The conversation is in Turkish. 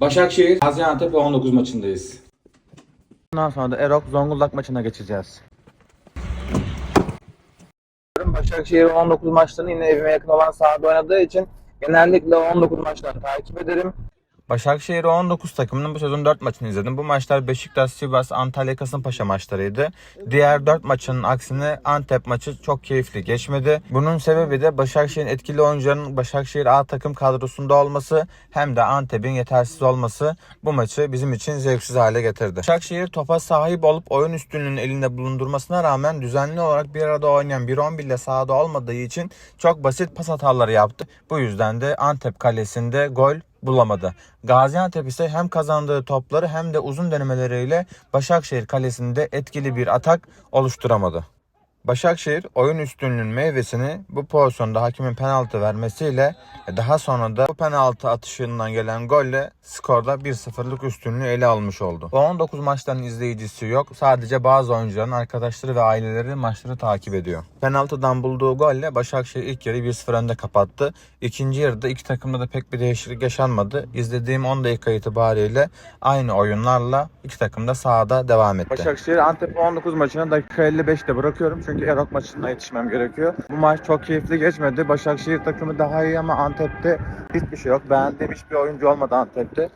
Başakşehir Gaziantep 19 maçındayız. Ondan sonra da Erok Zonguldak maçına geçeceğiz. Başakşehir 19 maçlarını yine evime yakın olan sahada oynadığı için genellikle 19 maçlarını takip ederim. Başakşehir 19 takımının bu sezon 4 maçını izledim. Bu maçlar Beşiktaş, Sivas, Antalya, Kasımpaşa maçlarıydı. Diğer 4 maçının aksine Antep maçı çok keyifli geçmedi. Bunun sebebi de Başakşehir'in etkili oyuncularının Başakşehir A takım kadrosunda olması hem de Antep'in yetersiz olması bu maçı bizim için zevksiz hale getirdi. Başakşehir topa sahip olup oyun üstünlüğünü elinde bulundurmasına rağmen düzenli olarak bir arada oynayan bir 11 ile sahada olmadığı için çok basit pas hataları yaptı. Bu yüzden de Antep kalesinde gol bulamadı. Gaziantep ise hem kazandığı topları hem de uzun denemeleriyle Başakşehir kalesinde etkili bir atak oluşturamadı. Başakşehir oyun üstünlüğünün meyvesini bu pozisyonda hakimin penaltı vermesiyle ve daha sonra da bu penaltı atışından gelen golle skorda 1-0'lık üstünlüğü ele almış oldu. Bu 19 maçların izleyicisi yok. Sadece bazı oyuncuların arkadaşları ve aileleri maçları takip ediyor. Penaltıdan bulduğu golle Başakşehir ilk yarı 1-0 önde kapattı. İkinci yarıda iki takımda da pek bir değişiklik yaşanmadı. İzlediğim 10 dakika itibariyle aynı oyunlarla iki takım da sahada devam etti. Başakşehir Antep 19 maçını dakika 55'te bırakıyorum çünkü Erok maçına yetişmem gerekiyor. Bu maç çok keyifli geçmedi. Başakşehir takımı daha iyi ama Antep'te hiçbir şey yok. Beğendiğim hiçbir oyuncu olmadı Antep'te.